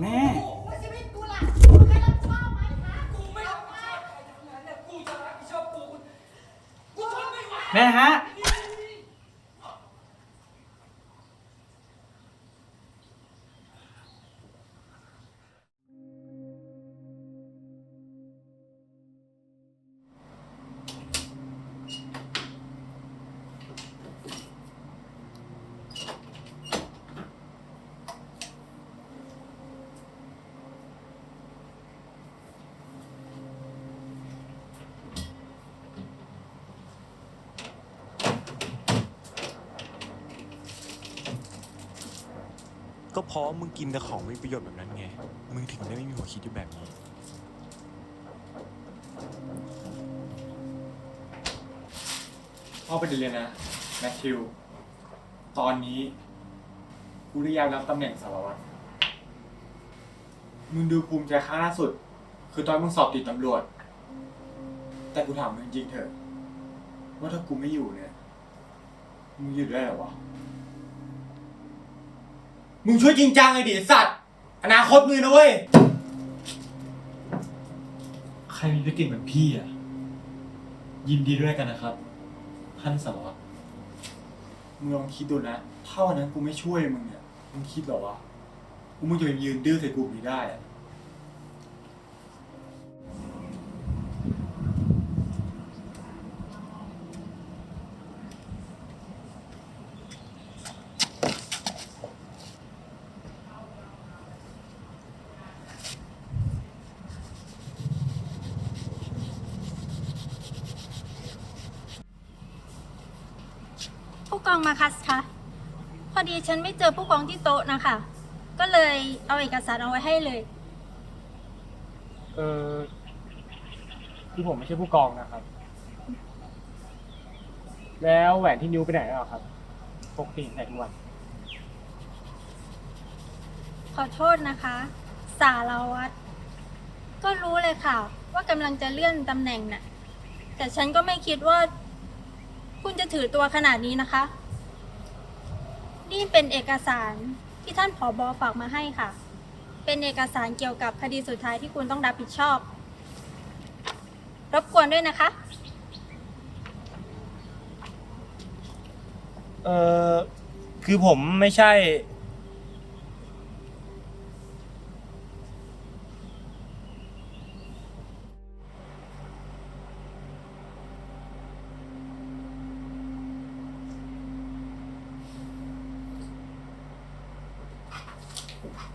แม่ชีวิตกู ก็เพราะมึงกินแต่ของไม่มีประโยชน์แบบนั้นไง มึงถึงได้ไม่มีหัวคิดอยู่แบบนี้ พ่อไปเรียนนะ แมทธิว ตอนนี้กูได้ย้ายรับตำแหน่งสารวัตร มึงดูภูมิใจครั้งล่าสุด คือตอนมึงสอบติดตำรวจ แต่กูถามมึงจริงๆเถอะ ว่าถ้ากูไม่อยู่เนี่ย มึงอยู่ได้เหรอวะ มึงช่วยจริงจังเลยดิไอ้สัตว์ อนาคตมึงนะเว้ย ใครมีพฤติกรรมเหมือนพี่อะ ยินดีด้วยกันนะครับ ท่านสารวัตรมึงลองคิดดูนะถ้าวันนั้นกูไม่ช่วยมึงเนี่ย มึงคิดเหรอวะ กูมึงจะยืนดื้อใส่กูแบบนี้ได้อะ กองมาคัสคะพอดีฉันไม่เจอผู้กองที่โต๊ะนะคะ ก็เลยเอาเอกสารเอาไว้ให้เลย เออคือผมไม่ใช่ผู้กองนะครับ แล้วแหวนที่นิ้วไปไหนแล้วครับปกติใส่ทุกวันขอโทษนะคะ สารวัตรก็รู้เลยค่ะ ว่ากำลังจะเลื่อนตำแหน่งน่ะ แต่ฉันก็ไม่คิดว่า คุณจะถือตัวขนาดนี้นะคะ นี่เป็นเอกสารที่ท่านผอบอฝากมาให้ค่ะ เป็นเอกสารเกี่ยวกับคดีสุดท้ายที่คุณต้องรับผิดชอบ รบกวนด้วยนะคะ เออคือผมไม่ใช่ Oof.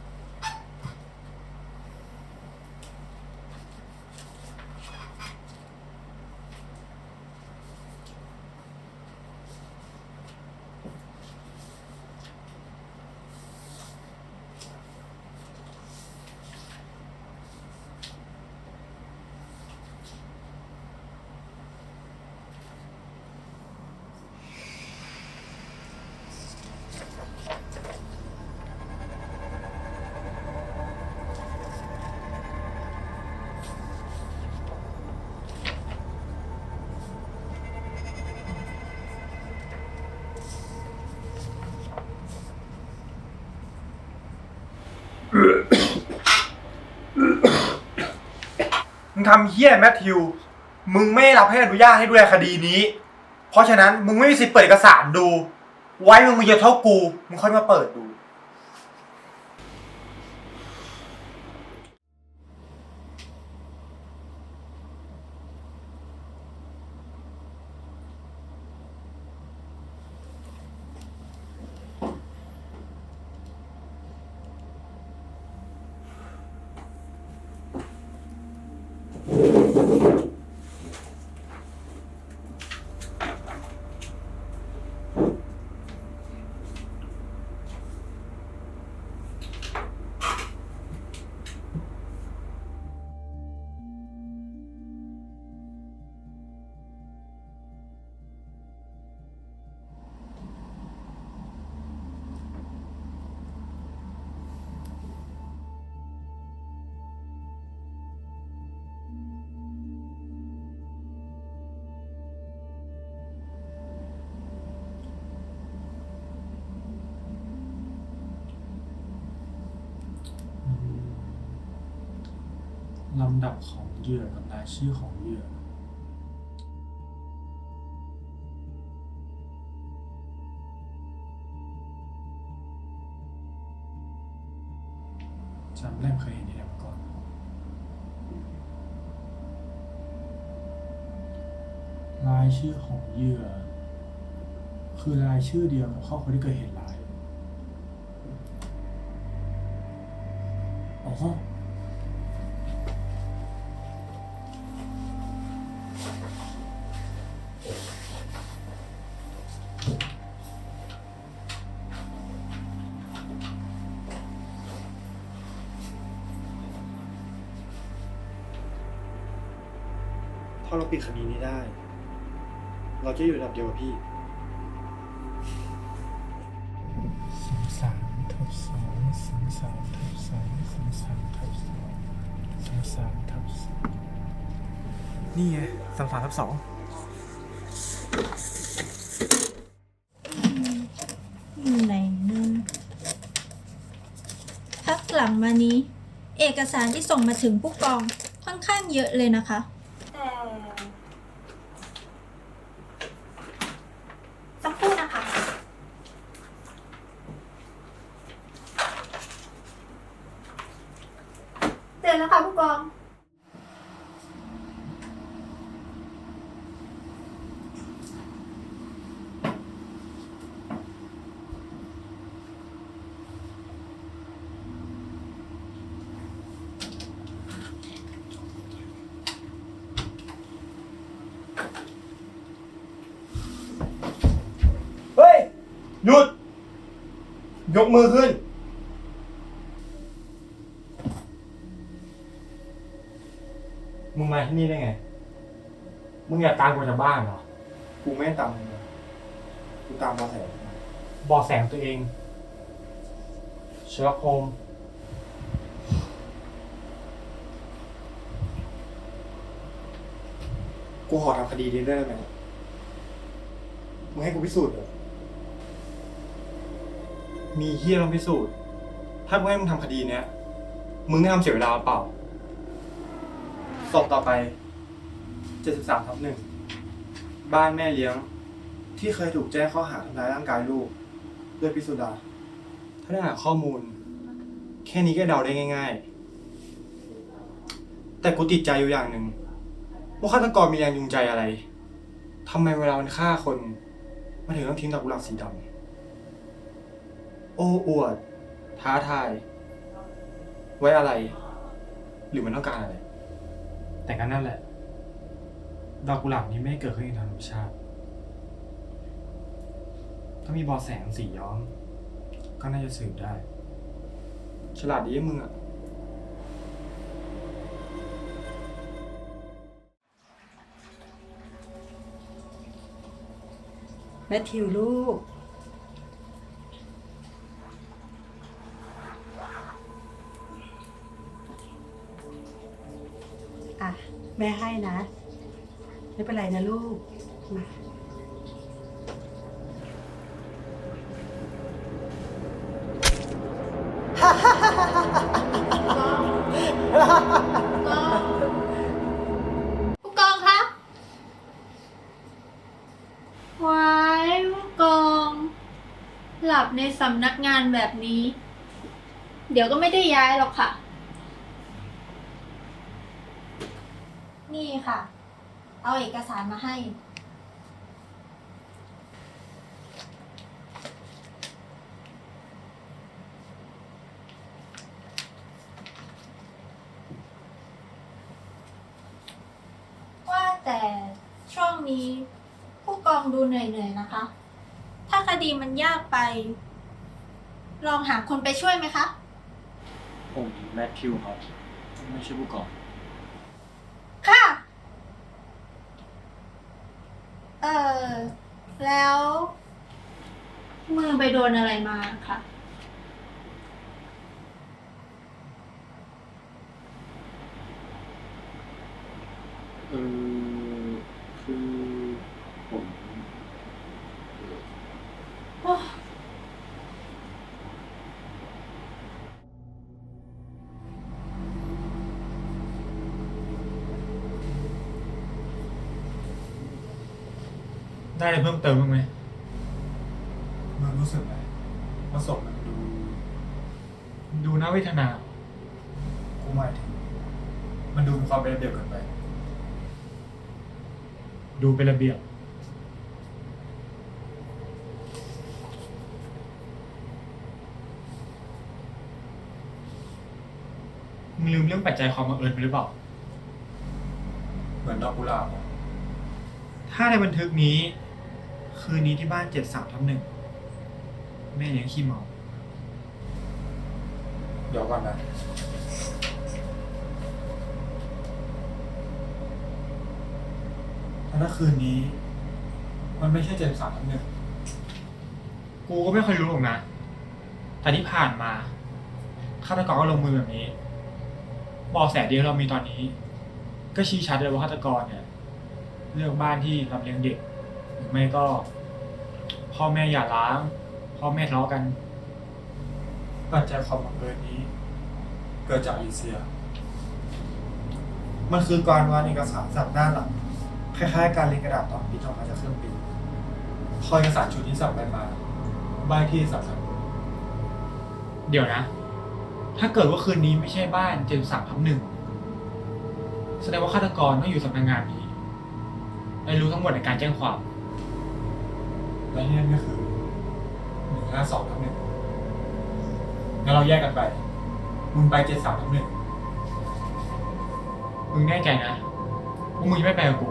มึงทำเฮี้ยแมทธิว มึงไม่รับให้อนุญาตให้ดูแลคดีนี้ เพราะฉะนั้นมึงไม่มีสิทธิ์เปิดเอกสารดู ไว้มึงมีเยอะเท่ากู มึงค่อยมาเปิดดู ลำดับของเหยื่อกับรายชื่อของเหยื่อจำได้เคยเห็นที่ไหนมาก่อน รายชื่อของเหยื่อ คือรายชื่อเดียวกับครอบครัวที่เกิดเหตุร้าย อ๋อ เราปิดคดีนี้ได้ เราจะอยู่ระดับเดียวกับพี่สามสามทับสองสามสามทับสองสามสามทับสองสามสามทับสองนี่ไงสามสามทับสองอยู่ไหนนะพักหลังมานี้ เอกสารที่ส่งมาถึงผู้กองค่อนข้างเยอะเลยนะคะ แต่สักครู่นะคะ เจอแล้วค่ะผู้กอง เฮ้ย หยุด ยกมือขึ้น มึงมาที่นี่ได้ไง มึงอยากตามกูจากบ้านเหรอ กูไม่ได้ตามมึงนะกูตามมาแสงบอกแสงตัวเอง เชื้อโคม กูขอทำคดีนี้ได้ไหมมึงให้กูพิสูจน์เหรอ มีเฮียต้องพิสูจน์ ถ้ากูให้มึงทำคดีเนี้ย มึงได้ทำเสียเวลาเปล่าสอบต่อไป 73ทับหนึ่ง บ้านแม่เลี้ยง ที่เคยถูกแจ้งข้อหาทำร้ายร่างกายลูก ด้วยพิสุดา ถ้าได้หาข้อมูล แค่นี้ก็เดาได้ง่าย ๆ แต่กูติดใจอยู่อย่างหนึ่งว่าฆาตกรมีแรงจูงใจอะไรทำไมเวลามันฆ่าคน มันถึงต้องทิ้งดอกกุหลาบสีดำ โอ้อวด ท้าทาย ไว้อะไร หรือมันต้องการอะไร แต่ก็นั่นแหละ ดอกกุหลาบนี้ไม่ได้เกิดขึ้นเองตามธรรมชาติ ถ้ามีเบอแสงสีย้อม ก็น่าจะสืบได้ ฉลาดดีมึงอะแมทธิวลูก แม่ให้นะ ไม่เป็นไรนะลูกมาผู้กองคะวายผู้กอง หลับในสำนักงานแบบนี้ เดี๋ยวก็ไม่ได้ย้ายหรอกค่ะ นี่ค่ะ เอาเอกสารมาให้ ว่าแต่ช่วงนี้ผู้กองดูเหนื่อยๆนะคะ ถ้าคดีมันยากไป ลองหาคนไปช่วยไหมคะ ผมแมทธิวครับ ไม่ใช่ผู้กอง มือไปโดนอะไรมาค่ะ เออคือผมโอ้ได้อะไรเพิ่มเติมบ้างไหม รู้สึกไหมว่าศพมันดู ดูน่าเวทนา กูหมายถึง มันดูมีความเป็นระเบียบเกินไป ดูเป็นระเบียบ มึงลืมเรื่องปัจจัยความบังเอิญไปหรือเปล่า เหมือนดอกกุหลาบอะถ้าในบันทึกนี้ คืนนี้ที่บ้านเจ็ดสามทับหนึ่ง แม่เลี้ยงขี้เมา เดี๋ยวก่อนนะ ถ้าคืนนี้ มันไม่ใช่เจ็ดสามทับหนึ่งกูก็ไม่ค่อยรู้หรอกนะ แต่ที่ผ่านมาฆาตกรก็ลงมือแบบนี้เบอแสเดียวเรามีตอนนี้ ก็ชี้ชัดเลยว่าฆาตกรเนี่ย เลือกบ้านที่รับเลี้ยงเด็กหรือไม่ก็ พ่อแม่อย่าร้าง พ่อแม่ทะเลาะกัน ปัจจัยความบังเอิญนี้ เกิดจากอลิเซีย มันคือการวางเอกสารสับด้านหลังคล้ายๆ การเรียงกระดาษตอนปริ้นออกมาจากเครื่องปริ้นพอเอกสารชุดนี้สับไปมาใบที่สับสับเดี๋ยวนะ ถ้าเกิดว่าคืนนี้ไม่ใช่บ้านเจนสามทับหนึ่งแสดงว่าฆาตกรต้องอยู่สำนักงานนี้และรู้ทั้งหมดในการแจ้งความ และนี่นั่นก็คือหนึ่ง ห้าสองทับหนึ่งงั้นเราแยกกันไป มึงไปเจ็ดสามทับหนึ่งมึงแน่ใจนะว่ามึงจะไม่ไปกับกู